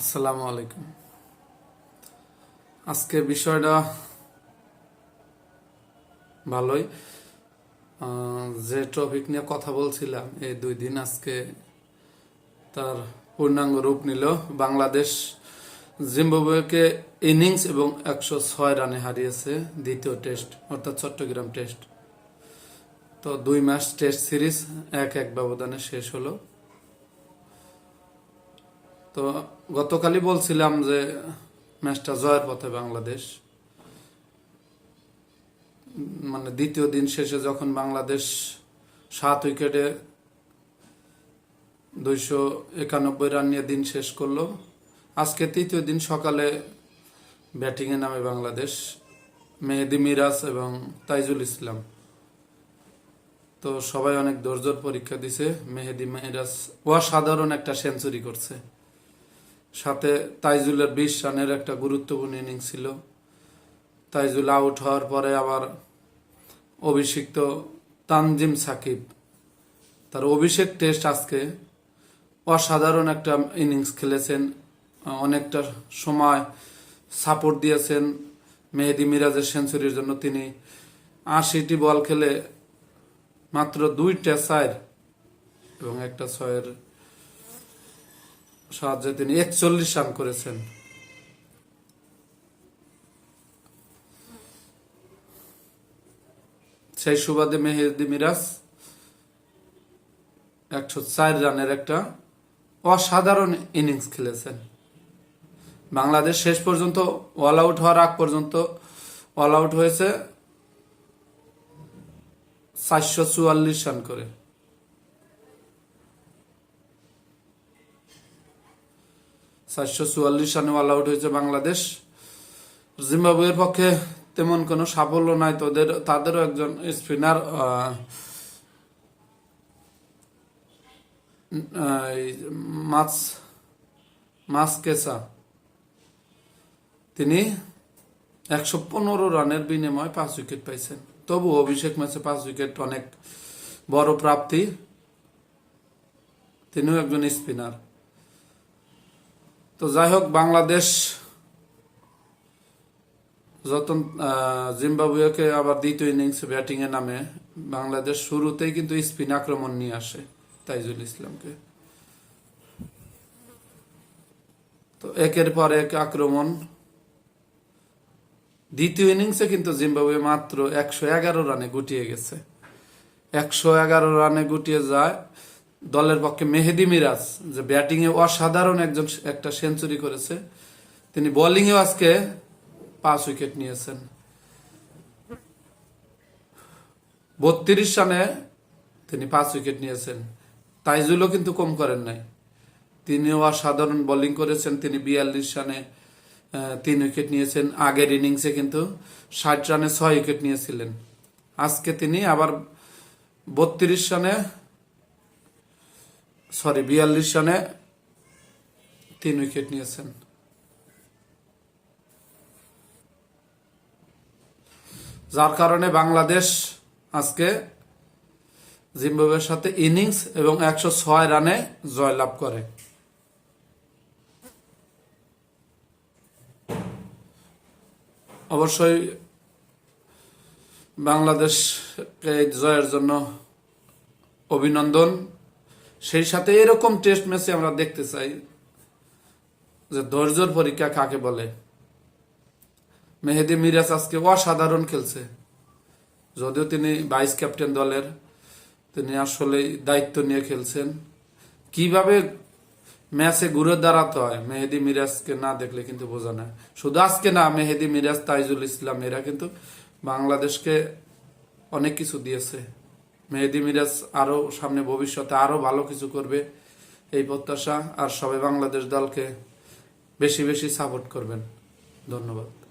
আসসালামু আলাইকুম। আজকে বিষয়টা ভালোই। যে টপিক নিয়ে কথা বলছিলাম, এই দুই দিন আজকে তার পূর্ণাঙ্গ রূপ নিল বাংলাদেশ। জিম্বাবুয়েকে ইনিংস এবং একশো ছয় রানে হারিয়েছে দ্বিতীয় টেস্ট, অর্থাৎ চট্টগ্রাম টেস্ট। তো দুই ম্যাচ টেস্ট সিরিজ এক এক ব্যবধানে শেষ হলো। তো গতকালই বলছিলাম যে ম্যাচটা জয়ের পথে বাংলাদেশ। মানে দ্বিতীয় দিন শেষে যখন বাংলাদেশ সাত উইকেটে দুইশো একানব্বই রান নিয়ে দিন শেষ করল, আজকে তৃতীয় দিন সকালে ব্যাটিংয়ে নামে বাংলাদেশ, মেহেদি মিরাজ এবং তাইজুল ইসলাম। তো সবাই অনেক ধৈর্যর পরীক্ষা দিছে, মেহেদি মিরাজ অসাধারণ একটা সেঞ্চুরি করছে। সাথে তাইজুলের বিশ রানের একটা গুরুত্বপূর্ণ ইনিংস ছিল। তাইজুল আউট হওয়ার পরে আবার অভিষিক্ত তানজিম সাকিব। তার অভিষেক টেস্ট আজকে অসাধারণ একটা ইনিংস খেলেছেন। অনেকটা সময় সাপোর্ট দিয়েছেন মেহেদি মিরাজের সেঞ্চুরির জন্য। তিনি আশিটি বল খেলে মাত্র দুইটা চার এবং একটা ছয়ের সাহায্যে তিনি একচল্লিশ রান করেছেন। সেই সুবাদে মেহেদি মিরাজ একশো চার রানের একটা অসাধারণ ইনিংস খেলেছেন। বাংলাদেশ শেষ পর্যন্ত অল আউট হওয়ার আগ পর্যন্ত অল আউট হয়েছে চারশো চুয়াল্লিশ রান করে। চারশো চুয়াল্লিশ রানে অল আউট হয়েছে বাংলাদেশ। জিম্বাবুয়ের পক্ষে তেমন কোনো সাফল্য নাই। তোদের, তাদেরও একজন স্পিনার মাছ মাছ কেসা তিনি একশো পনেরো রানের বিনিময়ে পাঁচ উইকেট পাইছেন। তবু অভিষেক ম্যাচে পাঁচ উইকেট অনেক বড় প্রাপ্তি। তিনিও একজন স্পিনার তো যাই হোক, বাংলাদেশ যতন জিম্বাবুয়েকে আবার দ্বিতীয় ইনিংস ব্যাটিং এ নামে। বাংলাদেশ শুরুতেই কিন্তু স্পিন আক্রমণ নিয়ে আসে তাইজুল ইসলামকে। তো একের পর এক আক্রমণ। দ্বিতীয় ইনিংসে কিন্তু জিম্বাবুয়ে মাত্র একশো এগারো রানে গুটিয়ে গেছে। একশো এগারো রানে গুটিয়ে যায়। দলের পক্ষে মেহেদি মিরাজ, যে ব্যাটিং এ অসাধারণ একজন একটা সেঞ্চুরি করেছে, তিনি বোলিং এও আজকে পাঁচ উইকেট নিয়েছেন। বত্রিশ রানে তিনি পাঁচ উইকেট নিয়েছেন। তাইজুলও কিন্তু কম করেন নাই। তিনিও অসাধারণ বোলিং করেছেন। তিনি বিয়াল্লিশ রানে তিন উইকেট নিয়েছেন। আগের ইনিংসে কিন্তু ষাট রানে ছয় উইকেট নিয়েছিলেন। আজকে তিনি আবার বত্রিশ রানে সরি, বিয়াল্লিশ রানে তিন উইকেট নিয়েছেন। যার কারণে বাংলাদেশ আজকে জিম্বাবুয়ের সাথে ইনিংস এবং একশো ছয় রানে জয়লাভ করে। অবশ্যই বাংলাদেশকে এই জয়ের জন্য অভিনন্দন। সেই সাথে এরকম টেস্ট ম্যাচে আমরা দেখতে চাই যে ধৈর্যর পরীক্ষা কাকে বলে। মেহেদি মিরাজ আজকে অসাধারণ খেলছে। যদিও তিনি ভাইস ক্যাপ্টেন দলের, তিনি আসলে দায়িত্ব নিয়ে খেলছেন। কীভাবে ম্যাচে ঘুরে দাঁড়াতে হয়, মেহেদি মিরাজকে না দেখলে কিন্তু বোঝা না শুধু আজকে না, মেহেদি মিরাজ, তাইজুল ইসলাম, এরা কিন্তু বাংলাদেশকে অনেক কিছু দিয়েছে। মেহেদি মিরাজ আরও সামনে ভবিষ্যতে আরও ভালো কিছু করবে এই প্রত্যাশা, আর সবাই বাংলাদেশ দলকে বেশি বেশি সাপোর্ট করবেন। ধন্যবাদ।